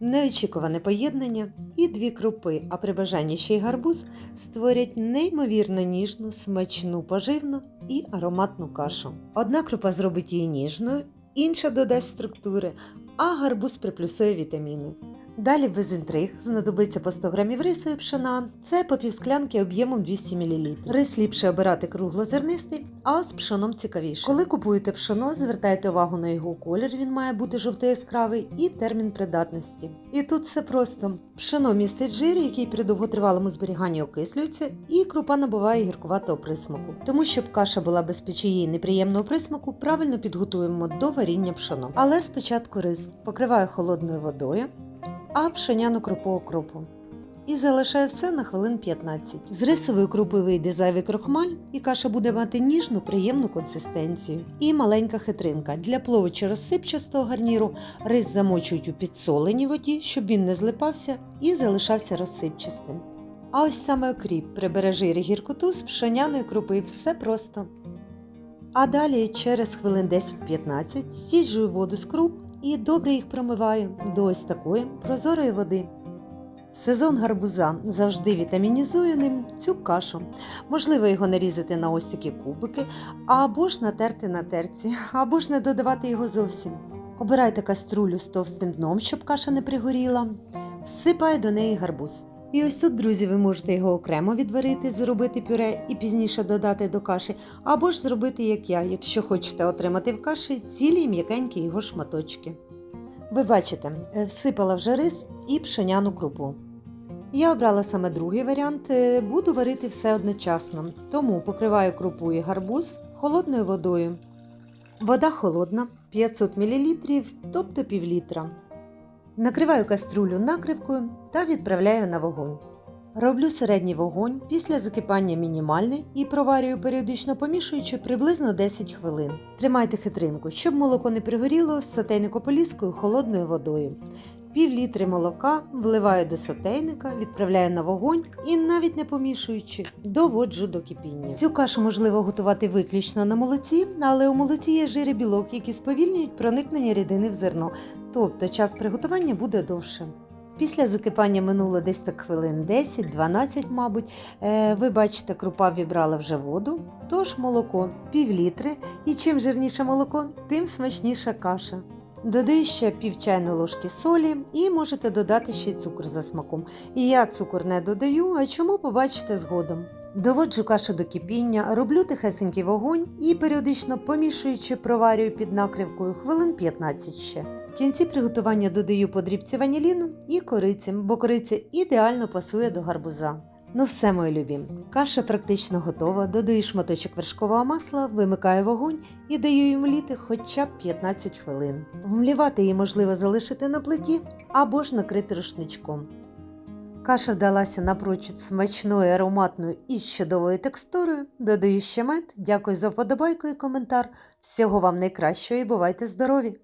Неочікуване поєднання і дві крупи, а при бажанні ще й гарбуз створять неймовірно ніжну, смачну, поживну і ароматну кашу. Одна крупа зробить її ніжною, інша додасть структури, а гарбуз приплюсує вітаміни. Далі без інтриг знадобиться по 100 г рису і пшена. Це по півсклянки об'ємом 200 мл. Рис ліпше обирати круглозернистий, а з пшоном цікавіше. Коли купуєте пшоно, звертайте увагу на його колір, він має бути жовто-яскравий і термін придатності. І тут все просто: пшено містить жир, який при довготривалому зберіганні окислюється, і крупа набуває гіркуватого присмаку. Тому щоб каша була без печії і неприємного присмаку, правильно підготуємо до варіння пшоно. Але спочатку рис покриваю холодною водою а пшеняну крупу окропу. І залишаю все на хвилин 15. З рисової крупи вийде зайвий крохмаль, і каша буде мати ніжну, приємну консистенцію. І маленька хитринка. Для плову чи розсипчастого гарніру рис замочують у підсоленій воді, щоб він не злипався і залишався розсипчастим. А ось саме окріп прибере жир і гіркоту з пшеняної крупи. Все просто. А далі через хвилин 10-15 стіджую воду з круп і добре їх промиваю до ось такої прозорої води. В сезон гарбуза завжди вітамінізую ним цю кашу. Можливо його нарізати на ось такі кубики, або ж натерти на терці, або ж не додавати його зовсім. Обирайте каструлю з товстим дном, щоб каша не пригоріла. Всипаю до неї гарбуз. І ось тут, друзі, ви можете його окремо відварити, зробити пюре і пізніше додати до каші, або ж зробити, як я, якщо хочете отримати в каші цілі м'якенькі його шматочки. Ви бачите, е, всипала вже рис і пшеняну крупу. Я обрала саме другий варіант, е, буду варити все одночасно, тому покриваю крупу і гарбуз холодною водою. Вода холодна, 500 мл, тобто пів літра. Накриваю каструлю накривкою та відправляю на вогонь. Роблю середній вогонь, після закипання мінімальний і проварюю періодично помішуючи приблизно 10 хвилин. Тримайте хитринку, щоб молоко не пригоріло з сотейнико-поліскою холодною водою. Пів літри молока вливаю до сотейника, відправляю на вогонь і, навіть не помішуючи, доводжу до кипіння. Цю кашу можливо готувати виключно на молоці, але у молоці є жири білок, які сповільнюють проникнення рідини в зерно, тобто час приготування буде довше. Після закипання минуло десь так хвилин 10-12, мабуть. Е, Ви бачите, крупа вібрала вже воду, тож молоко пів літри. І чим жирніше молоко, тим смачніша каша. Додаю ще пів чайної ложки солі і можете додати ще цукор за смаком. І я цукор не додаю, а чому побачите згодом. Доводжу кашу до кипіння, роблю тихесенький вогонь і періодично помішуючи, проварюю під накривкою хвилин 15 ще. В кінці приготування додаю подрібці ваніліну і кориці, бо кориця ідеально пасує до гарбуза. Ну все, мої любі, каша практично готова. Додаю шматочок вершкового масла, вимикаю вогонь і даю їм мліти хоча б 15 хвилин. Вмлівати її можливо залишити на плиті або ж накрити рушничком. Каша вдалася напрочуд смачною, ароматною і з чудовою текстурою. Додаю ще мед. Дякую за вподобайку і коментар. Всього вам найкращого і бувайте здорові!